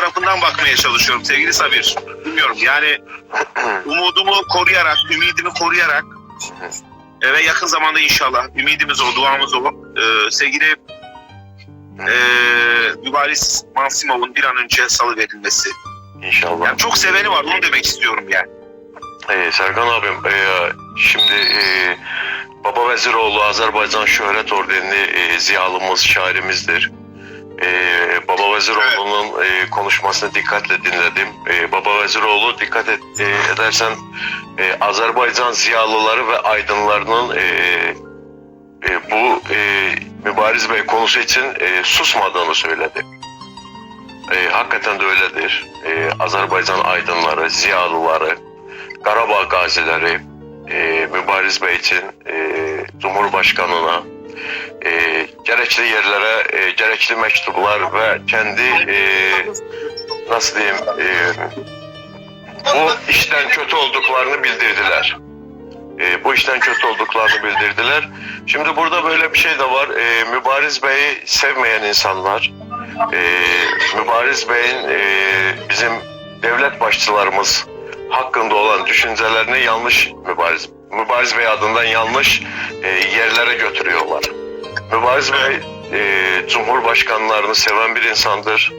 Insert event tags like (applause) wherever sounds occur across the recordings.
tarafından bakmaya çalışıyorum sevgili Sabir. Bilmiyorum yani (clears throat) umudumu koruyarak, ümidimi koruyarak ve yakın zamanda inşallah ümidimiz o, duamız o. E, sevgili e, Mübariz Mansimov'un bir an önce salı verilmesi. İnşallah. Yani çok seveni var onu demek istiyorum yani. Ee, Serkan abim e, şimdi e, Baba Veziroğlu Azerbaycan Şöhret Ordeni e, ziyalımız, şairimizdir. E, Baba Veziroğlu'nun e, konuşmasını dikkatle dinledim. E, Baba Veziroğlu dikkat et, e, edersen e, Azerbaycan ziyalıları ve aydınlarının e, e, bu e, Mübariz Bey konusu için e, susmadığını söyledi. E, hakikaten de öyledir. E, Azerbaycan aydınları, ziyalıları, Karabağ gazileri, e, Mübariz Bey için e, Cumhurbaşkanına e, gerekli yerlere e, gerekli mektuplar ve kendi e, nasıl diyeyim e, bu işten kötü olduklarını bildirdiler. E, bu işten kötü olduklarını bildirdiler. Şimdi burada böyle bir şey de var. E, Mübariz Bey'i sevmeyen insanlar, e, Mübariz Bey'in e, bizim devlet başçılarımız hakkında olan düşüncelerini yanlış Mübariz, Mübariz Bey adından yanlış e, yerlere götürüyorlar. Mübariz Bey e, Cumhurbaşkanlarını seven bir insandır.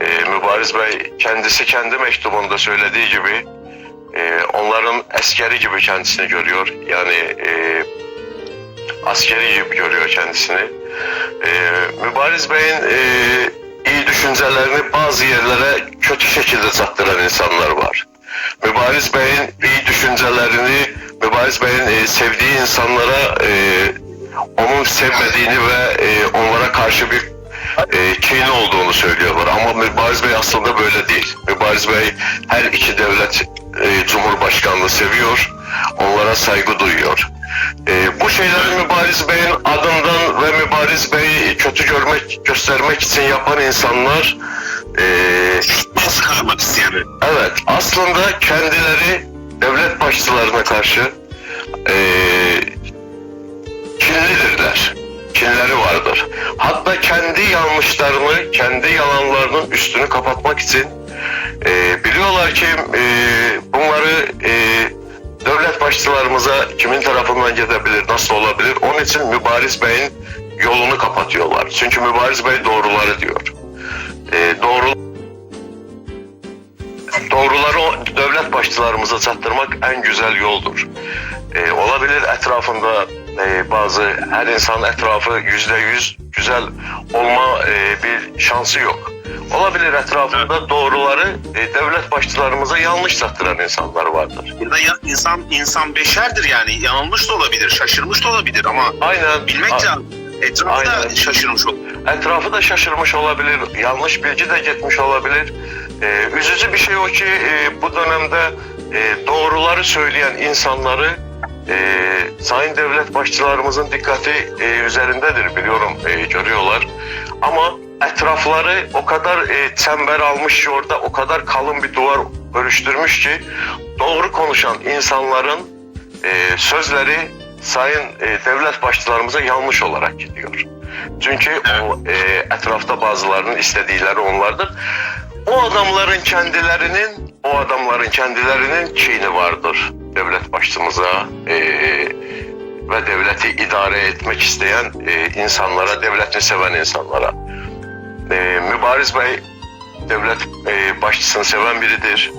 E, Mübariz Bey kendisi kendi mektubunda söylediği gibi e, onların askeri gibi kendisini görüyor. Yani e, askeri gibi görüyor kendisini. E, Mübariz Bey'in e, iyi düşüncelerini bazı yerlere kötü şekilde sattıran insanlar var. Mübariz Bey'in iyi düşüncelerini, Mübariz Bey'in e, sevdiği insanlara e, onun sevmediğini ve e, onlara karşı bir e, kini olduğunu söylüyorlar. Ama Mübariz Bey aslında böyle değil. Mübariz Bey her iki devlet e, cumhurbaşkanlığı seviyor, onlara saygı duyuyor. E, bu şeyleri Mübariz Bey'in adından ve Mübariz Bey'i kötü görmek, göstermek için yapan insanlar e, Baskı kırmak isteyen. Evet, aslında kendileri devlet başçılarına karşı eee kinlidirler. Kinleri vardır. Hatta kendi yanlışlarını, kendi yalanlarının üstünü kapatmak için eee, biliyorlar ki eee, bunları eee, devlet başçılarımıza kimin tarafından gidebilir, nasıl olabilir? Onun için Mübariz Bey'in yolunu kapatıyorlar. Çünkü Mübariz Bey doğruları diyor. Eee doğru doğruları devlet başçılarımıza çattırmak en güzel yoldur. Ee, olabilir etrafında e, bazı her insan etrafı yüzde yüz güzel olma e, bir şansı yok. Olabilir etrafında doğruları e, devlet başçılarımıza yanlış çattıran insanlar vardır. Ya da ya, insan insan beşerdir yani yanılmış da olabilir, şaşırmış da olabilir ama Aynen. bilmek lazım. Etrafı da Aynen. şaşırmış olur. etrafı da şaşırmış olabilir, yanlış bilgi de gitmiş olabilir. Ee, üzücü bir şey o ki e, bu dönemde e, doğruları söyleyen insanları e, sayın devlet başçılarımızın dikkati e, üzerindedir biliyorum e, görüyorlar. Ama etrafları o kadar e, çember almış ki orada o kadar kalın bir duvar örüştürmüş ki doğru konuşan insanların e, sözleri sayın e, devlet başçılarımıza yanlış olarak gidiyor. Çünkü o e, etrafta bazılarının istedikleri onlardır. O adamların kendilerinin o adamların kendilerinin kini vardır devlet başçımıza e, ve devleti idare etmek isteyen e, insanlara, devletini seven insanlara. E, Mübariz Bey devlet e, başçısını seven biridir.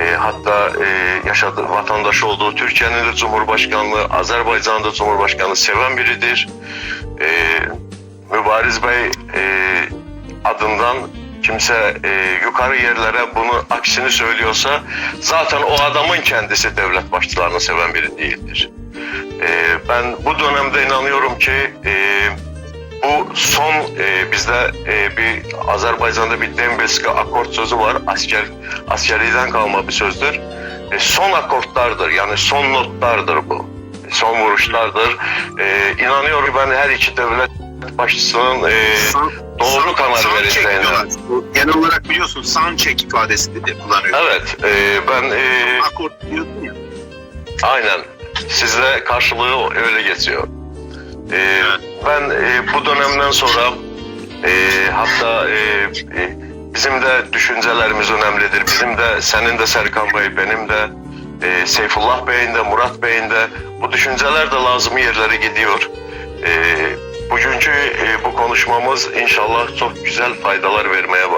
E, hatta e, yaşadığı vatandaş olduğu Türkiye'nin de Cumhurbaşkanlığı, Azerbaycan'da Cumhurbaşkanlığı seven biridir. E, Mübariz Bey e, adından kimse e, yukarı yerlere bunu aksini söylüyorsa zaten o adamın kendisi devlet başçılarını seven biri değildir. E, ben bu dönemde inanıyorum ki e, bu son e, bizde e, bir Azerbaycan'da bir Dembeski akort sözü var. Asker askeriden kalma bir sözdür. E, son akortlardır yani son notlardır bu. Son vuruşlardır. E, inanıyorum ben her iki devlet başçısının e, doğru karar soundcheck vereceğine. diyorlar. Bu Genel olarak biliyorsun soundcheck ifadesini de kullanıyor. Evet, e, ben e, diyorsun ya. aynen sizle karşılığı öyle geçiyor. E, ben e, bu dönemden sonra e, hatta e, e, Bizim de düşüncelerimiz önemlidir. Bizim de senin de Serkan Bey, benim de e, Seyfullah Bey'in de Murat Bey'in de bu düşünceler de lazım yerlere gidiyor. E, bugünkü e, bu konuşmamız inşallah çok güzel faydalar vermeye başladı.